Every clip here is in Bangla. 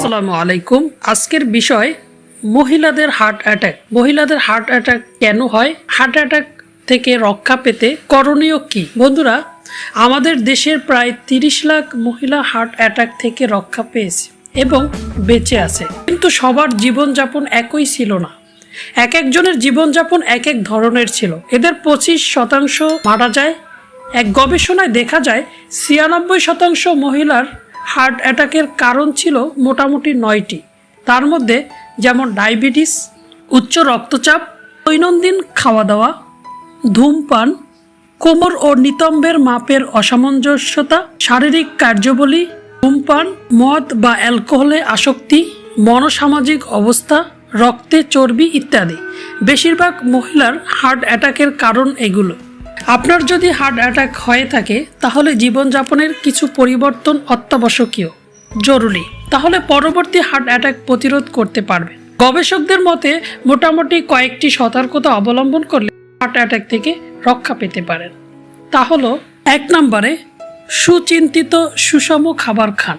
আসসালামু আলাইকুম। আজকের বিষয়, মহিলাদের হার্ট অ্যাটাক। মহিলাদের হার্ট অ্যাটাক কেন হয়? হার্ট অ্যাটাক থেকে রক্ষা পেতে করণীয় কি? বন্ধুরা, আমাদের দেশের প্রায় তিরিশ লাখ মহিলা হার্ট অ্যাটাক থেকে রক্ষা পেয়েছে এবং বেঁচে আছে। কিন্তু সবার জীবনযাপন একই ছিল না। এক একজনের জীবনযাপন এক এক ধরনের ছিল। এদের পঁচিশ শতাংশ মারা যায়। এক গবেষণায় দেখা যায়, ছিয়ানব্বই শতাংশ মহিলার হার্ট অ্যাটাকের কারণ ছিল মোটামুটি নয়টি। তার মধ্যে যেমন ডায়াবেটিস, উচ্চ রক্তচাপ, দৈনন্দিন খাওয়া দাওয়া ধূমপান, কোমর ও নিতম্বের মাপের অসামঞ্জস্যতা, শারীরিক কার্যবলী, ধূমপান, মদ বা অ্যালকোহলে আসক্তি, মনসামাজিক অবস্থা, রক্তে চর্বি ইত্যাদি। বেশিরভাগ মহিলার হার্ট অ্যাটাকের কারণ এগুলো। আপনার যদি হার্ট অ্যাটাক হয়ে থাকে, তাহলে জীবনযাপনের কিছু পরিবর্তন অত্যাবশ্যকীয়। জরুরি। তাহলে পরবর্তী হার্ট অ্যাটাক প্রতিরোধ করতে পারবে গবেষকদের মতে, মোটামুটি কয়েকটি সতর্কতা অবলম্বন করলে হার্ট অ্যাটাক থেকে রক্ষা পেতে পারেন। তা হলো, এক নম্বরে, সুচিন্তিত সুষম খাবার খান।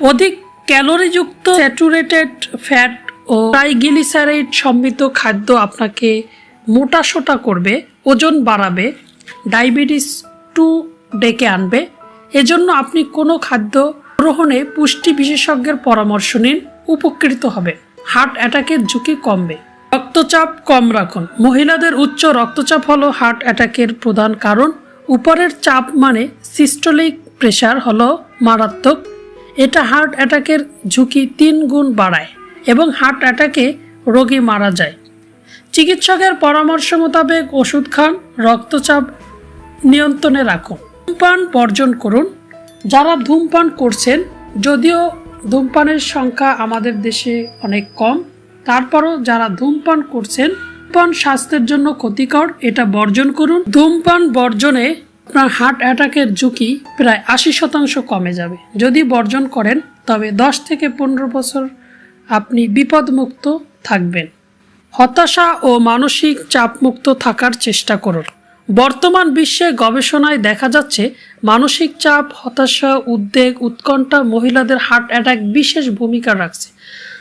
অধিক ক্যালোরিযুক্ত স্যাচুরেটেড ফ্যাট ও ট্রাইগ্লিসারাইড সমৃদ্ধ খাদ্য আপনাকে মোটাসোটা করবে ওজন বাড়াবে, ডায়াবেটিস টু ডেকে আনবে। এজন্য আপনি কোনো খাদ্য গ্রহণে পুষ্টি বিশেষজ্ঞের পরামর্শ নিন, উপকৃত হবে হার্ট অ্যাটাকের ঝুঁকি কমবে। রক্তচাপ কম রাখুন। মহিলাদের উচ্চ রক্তচাপ হলো হার্ট অ্যাটাকের প্রধান কারণ। উপরের চাপ মানে সিস্টোলিক প্রেশার হলো মারাত্মক। এটা হার্ট অ্যাটাকের ঝুঁকি তিন গুণ বাড়ায় এবং হার্ট অ্যাটাকে রোগী মারা যায়। চিকিৎসকের পরামর্শ মোতাবেক ওষুধ খান, রক্তচাপ নিয়ন্ত্রণে রাখুন। ধূমপান বর্জন করুন। যারা ধূমপান করছেন, যদিও ধূমপানের সংখ্যা আমাদের দেশে অনেক কম, তারপরও যারা ধূমপান করছেন, ধূমপান স্বাস্থ্যের জন্য ক্ষতিকর, এটা বর্জন করুন। ধূমপান বর্জনে আপনার হার্ট অ্যাটাকের ঝুঁকি প্রায় আশি শতাংশ কমে যাবে। যদি বর্জন করেন, তবে দশ থেকে পনেরো বছর আপনি বিপদমুক্ত থাকবেন। হতাশা ও মানসিক চাপমুক্ত থাকার চেষ্টা করুন। বর্তমান বিশ্বে গবেষণায় দেখা যাচ্ছে, মানসিক চাপ, হতাশা, উদ্বেগ, উৎকণ্ঠা মহিলাদের হার্ট অ্যাটাক বিশেষ ভূমিকা রাখছে।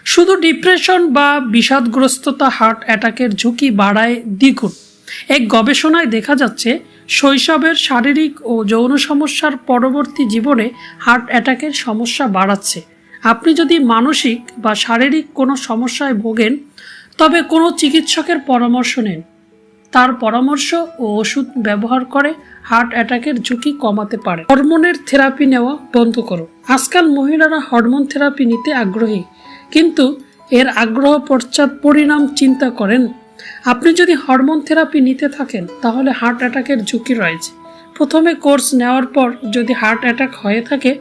শুধু ডিপ্রেশন বা বিষাদগ্রস্ততা হার্ট অ্যাটাকের ঝুঁকি বাড়ায় দ্বিগুণ। এক গবেষণায় দেখা যাচ্ছে, শৈশবের শারীরিক ও যৌন সমস্যার পরবর্তী জীবনে হার্ট অ্যাটাকের সমস্যা বাড়াচ্ছে। আপনি যদি মানসিক বা শারীরিক কোনো সমস্যায় ভোগেন তবে কোনো চিকিৎসকের পরামর্শ নিন। তার পরামর্শ ও ওষুধ ব্যবহার করে হার্ট অ্যাটাকের ঝুঁকি কমাতে পারে। হরমোনের থেরাপি নেওয়া বন্ধ করো। আজকাল মহিলারা হরমোন থেরাপি নিতে আগ্রহী, কিন্তু এর আগ্রহ পশ্চাৎ পরিণাম চিন্তা করেন। আপনি যদি হরমোন থেরাপি নিতে থাকেন, তাহলে হার্ট অ্যাটাকের ঝুঁকি রয়েছে। প্রথমে কোর্স নেওয়ার পর যদি হার্ট অ্যাটাক হয়ে থাকে,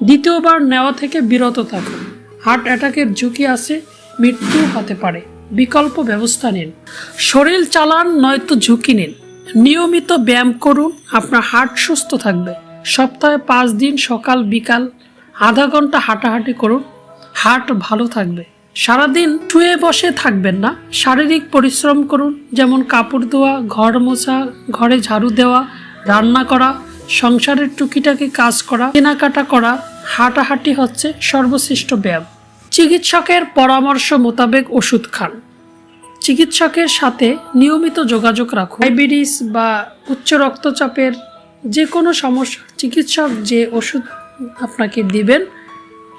দ্বিতীয়বার নেওয়া থেকে বিরত থাকুন। হার্ট অ্যাটাকের ঝুঁকি আছে মৃত্যু হতে পারে। বিকল্প ব্যবস্থা নিন। শরীর চালান নয়তো ঝুঁকি নিন। নিয়মিত ব্যায়াম করুন, আপনার হার্ট সুস্থ থাকবে। সপ্তাহে পাঁচ দিন সকাল, বিকাল আধা ঘণ্টা হাঁটাহাঁটি করুন, হার্ট ভালো থাকবে। সারাদিন শুয়ে বসে থাকবেন না, শারীরিক পরিশ্রম করুন, যেমন কাপড় ধোয়া, ঘর মোছা, ঘরে ঝাড়ু দেওয়া, রান্না করা, সংসারের টুকিটাকি কাজ করা, কেনাকাটা করা, হাঁটাহাঁটি হচ্ছে সর্বশ্রেষ্ঠ ব্যায়াম। চিকিৎসকের পরামর্শ মোতাবেক ওষুধ খান। চিকিৎসকের সাথে নিয়মিত যোগাযোগ রাখুন। ডায়াবেটিস বা উচ্চ রক্তচাপের যে কোনো সমস্যা, চিকিৎসক যে ওষুধ আপনাকে দিবেন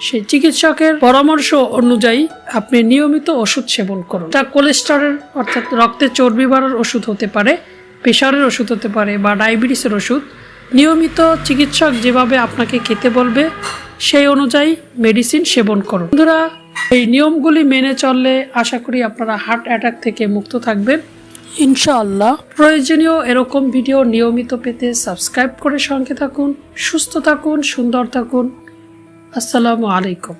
সেই চিকিৎসকের পরামর্শ অনুযায়ী আপনি নিয়মিত ওষুধ সেবন করুন। তা কোলেস্টেরল, অর্থাৎ রক্তে চর্বি বাড়ার ওষুধ হতে পারে, প্রেশারের ওষুধ হতে পারে বা ডায়াবেটিসের ওষুধ। নিয়মিত চিকিৎসক যেভাবে আপনাকে খেতে বলবে সেই অনুযায়ী মেডিসিন সেবন করুন। বন্ধুরা এই নিয়মগুলি মেনে চললে আশা করি আপনারা হার্ট অ্যাটাক থেকে মুক্ত থাকবেন। ইনশাআল্লাহ। প্রয়োজনীয় এরকম ভিডিও নিয়মিত পেতে সাবস্ক্রাইব করে সঙ্গে থাকুন সুস্থ থাকুন সুন্দর থাকুন। আসসালামু আলাইকুম।